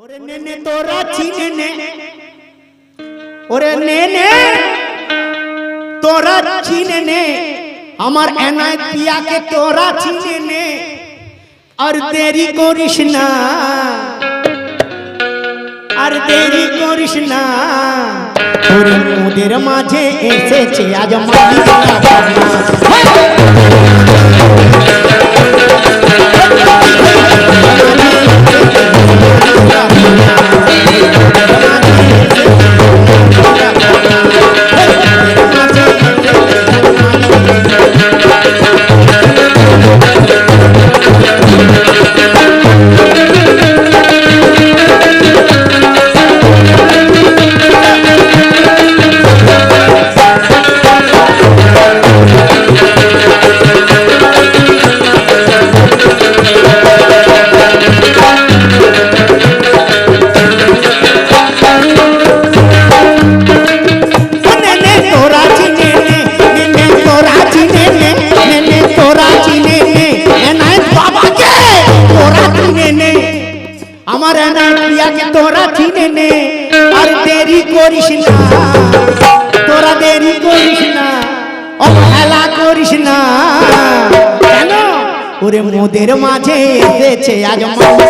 ওরে নেনে তোরা ছিনে নে ওরে নেনে তোরা ছিনে নে আমার এনায়ত পিয়াকে তোরা ছিনে নে আর দেরি করিস না। আর দেরি করিস না। ওরে মোদের মাঝে এসেছে আজ মালিকা তোদের মাঝে এসেছে আজ মন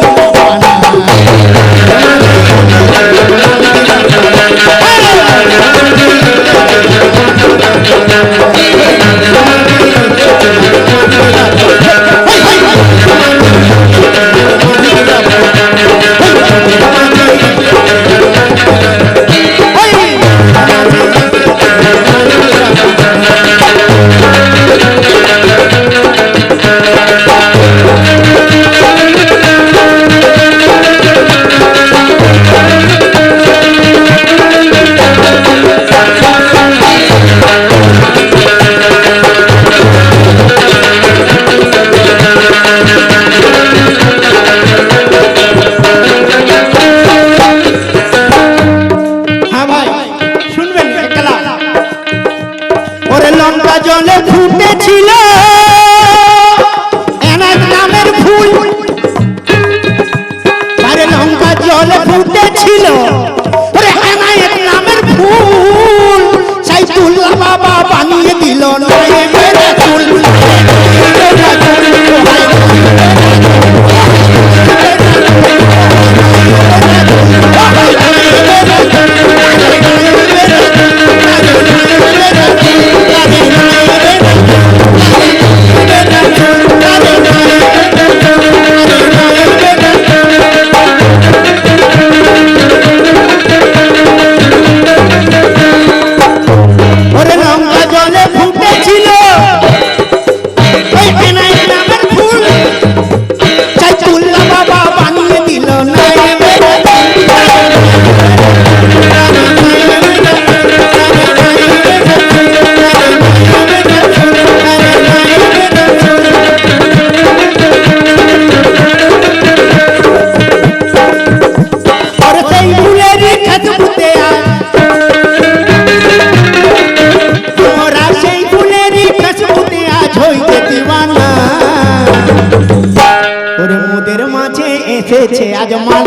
উঠেছে আজ মান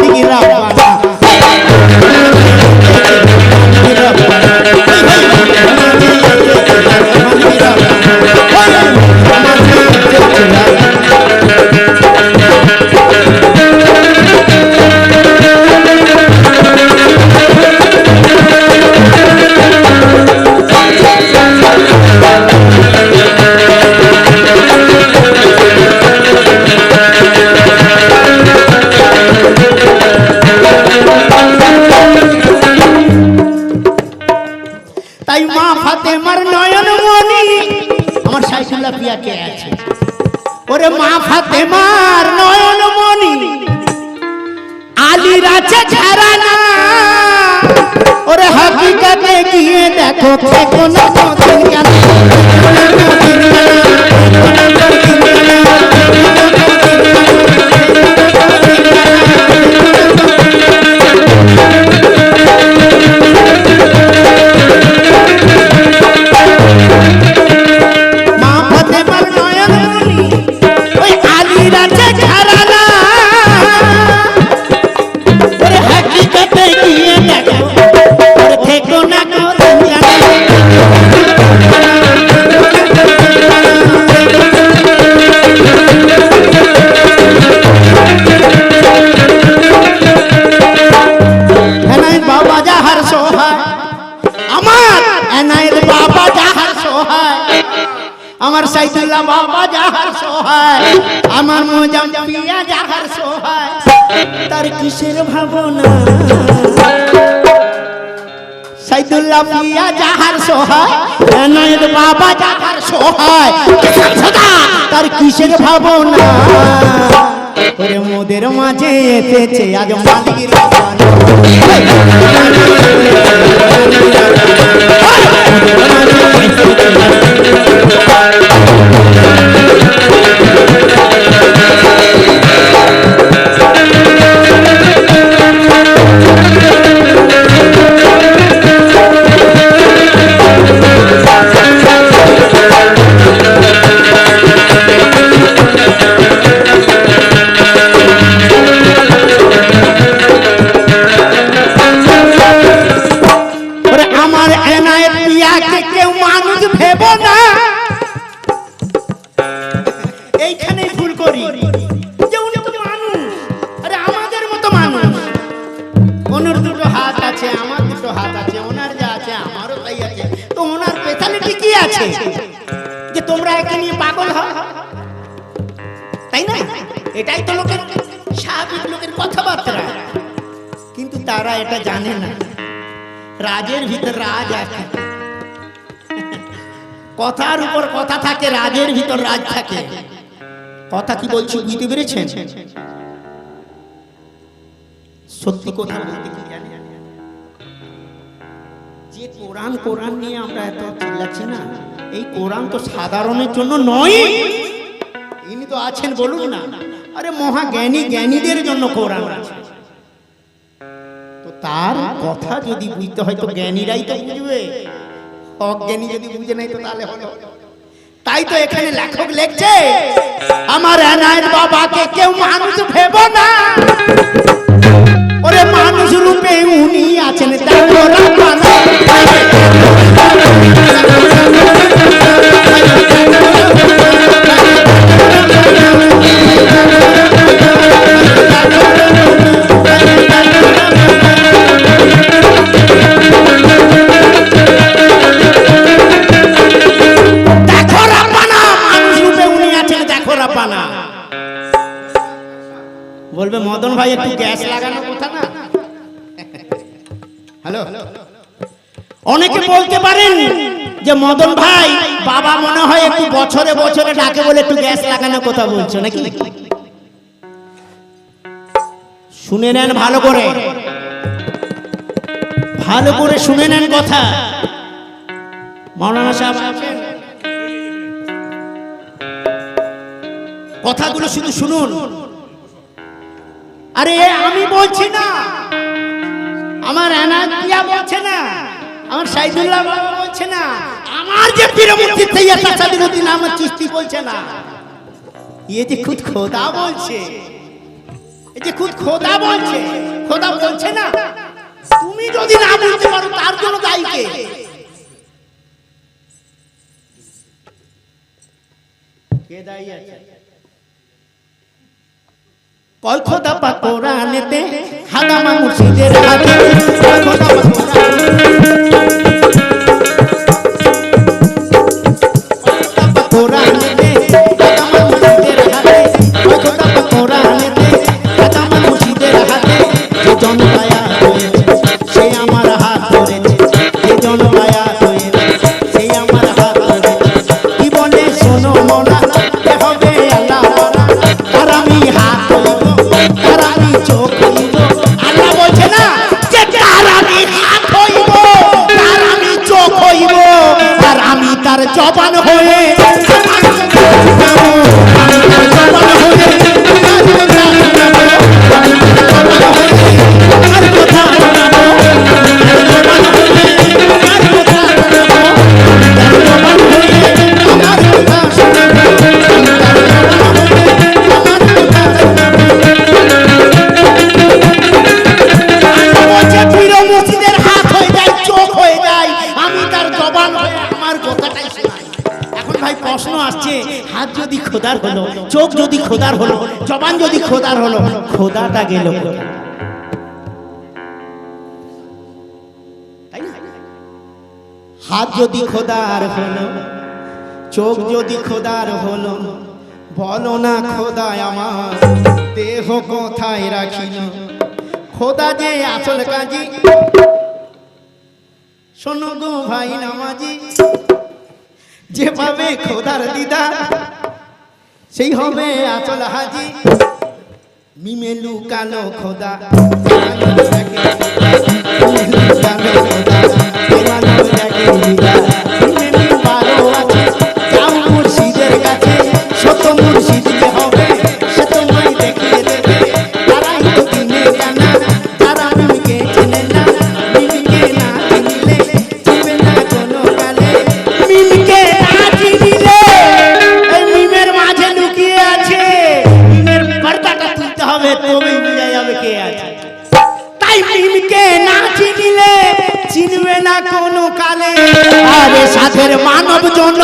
দেখো থাকো না কিসের ভাবনা সাইদুল্লাহ পিয়া যাহার সহায়, এনায়েত বাবা যাহার সহায় তার কিসের ভাবনা ওরে মোদের মাঝে এসেছে আজ মালিকের বাবানা। আছে যে তোমরা একে নিয়ে পাগল হও। তাই না? এটাই তো লোকের স্বাভাবিক লোকের কথাবার্তা। কিন্তু তারা এটা জানে না। রাজের ভিতর রাজ আছে। কথার উপর কথা থাকে, রাজের ভিতর রাজ থাকে। কথা কি বলছি বুঝতে পেরেছেন? সত্যি কথা বলতে কি জানি কোরআন কোরআন নিয়ে আমরা এত চিল্লাচ্ছি না। এই কোরআন তো সাধারণের জন্য নয়। ইনি তো আছেন, বলুন না। আরে মহা জ্ঞানী জ্ঞানীদের জন্য কোরআন আছে। তো তার কথা যদি বুঝতে হয়, তো জ্ঞানীরাই তো বুঝবে। অজ্ঞানী যদি বুঝে নাই তো তাহলে হলো তাই তো এখানে লেখক লিখছে, আমার এনায়ের বাবাকে কেউ মানুষ ভেব না। মানুষ রূপে উনি আছেন দেখো একটু বছরে বছরে ডাকে বলে একটু গ্যাস লাগানো কথা বলছো নাকি? শুনে নেন ভালো করে। ভালো করে শুনে নেন কথা। মৌলানা সাহেব কথাগুলো শুধু শুনুন। আরে আমি বলছি না। আমার অ্যানাকিয়া বলছে না। আমার সাইদুল্লাহ বলছে না। আমার যে পীরমূর্তি তৈয়া তাসাদিরুদ্দিন আমার চিস্তি বলছে না। ये যে খুদ খোদা বলছে। এই যে খুদ খোদা বলছে। খোদা বলছে না। তুমি যদি না বলতে পারো তার জন্য দায়ী কে? কে দায়ী আছে? কয় খোদা পা কোরআনেতে হাদামা মুর্শিদের হাতে। খোদা পা কোরআনেতে। খোদার হলো, চোখ যদি খোদার হলো, জবান যদি খোদার হলো, খোদাটা গেল? হাত যদি খোদার হলো, চোখ যদি খোদার হলো বলো না খোদায় আমার, দেহ কোথায় রাখি না খোদা যে আসল কাজী। শোনো গো ভাই নামাজি, যেভাবে খোদার দিদা সেই হবে আচল হাজি। মিমে লুকালো খোদা। মিমে খোদা, মানব জন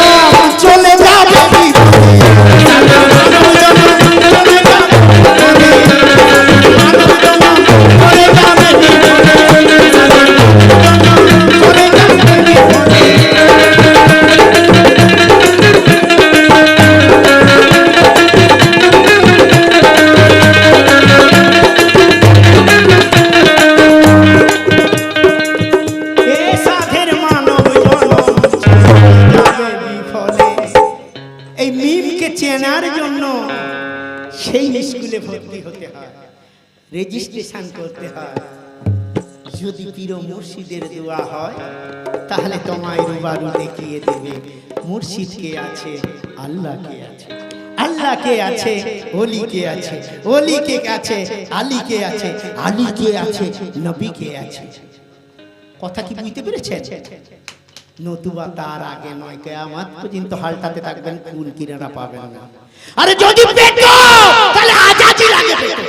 রেজিস্ট্রেশন করতে হয়। যদি পীর মুর্শিদের দোয়া হয়, তাহলে তোমায় রুবারু দেখিয়ে দেবে মুর্শিদ কে আছে আল্লাহ কে আছে। আল্লাহ কে আছে কে আছে কে আছে আলী কে আছে আলী কে আছে নবী কে আছে। কথা কি বুঝতে পেরেছেন? নতুবা তার আগে নয়, কেয়ামত পর্যন্ত হালটাতে থাকবেন, কুল কিনারা পাবেন না। আরে যদি পেট তাহলে আজাজি লাগে পেটে।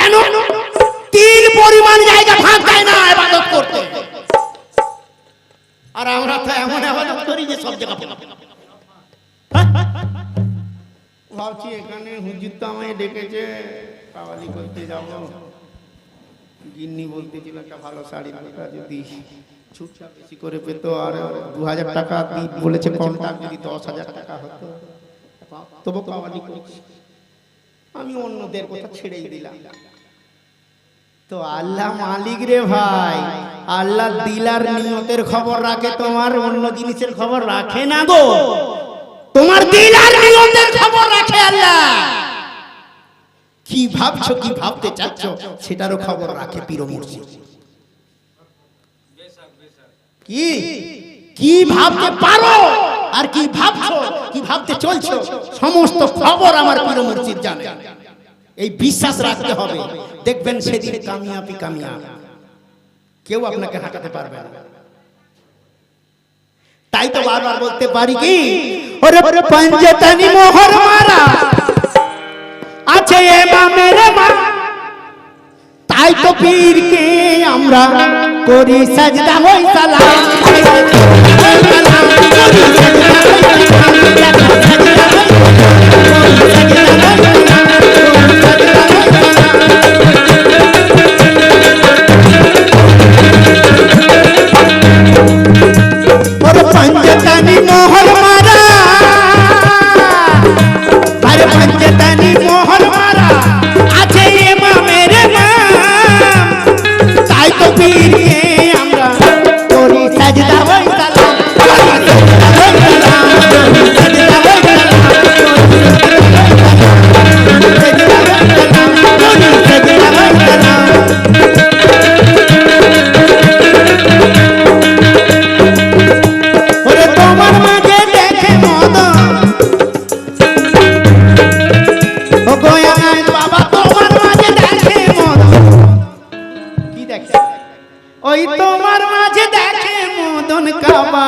কেন? তিন পরিমাণ জায়গা ফাঁক দেয় না ইবাদত করতে। আর আমরা তো এমন ইবাদত করি যে সব জায়গা ভাবছি এখানে হুজুর তো আমায় ডেকেছে, কাওয়ালি করতে যাব। গিন্নি বলতেছিল একটা ভালো শাড়ি দরকার যদি ছুটটা বেশি করে পেতো, আর দু হাজার টাকা বলেছে কম যদি দশ হাজার টাকা হতো। তবু কাওয়ালি করছি। আমি অন্যদের কথা ছেড়েই দিলাম। তো আল্লাহ মালিক রে ভাই আল্লাহ দিলার নিয়তের খবর রাখে তোমার অন্য জিনিসের খবর রাখে না গো। তোমার দিলার নিয়তের খবর রাখে আল্লাহ। কি ভাবছ কি ভাবতে চাচ্ছ সেটারও খবর রাখে পীর মুর্শিদ। কি? কি ভাবতে পারো? আর কি ভাবছ? কি ভাবতে চলছো? সমস্ত খবর আমার পীর মুর্শিদ জানে। এই বিশ্বাস রাখতে হবে। দেখবেন সেদিন কামিয়াবি কামিয়াব। কেউ আপনাকে হাঁটাতে পারবে না। তাই তো বারবার বলতে পারি কি? ওরে পঞ্জতনি মোহর মারা। আছে এমামের মা তাই তো পীরকে আমরা করি সাজদা হই সালাম সালাম, ওই তোমার মাঝে দেখে মদন কাবা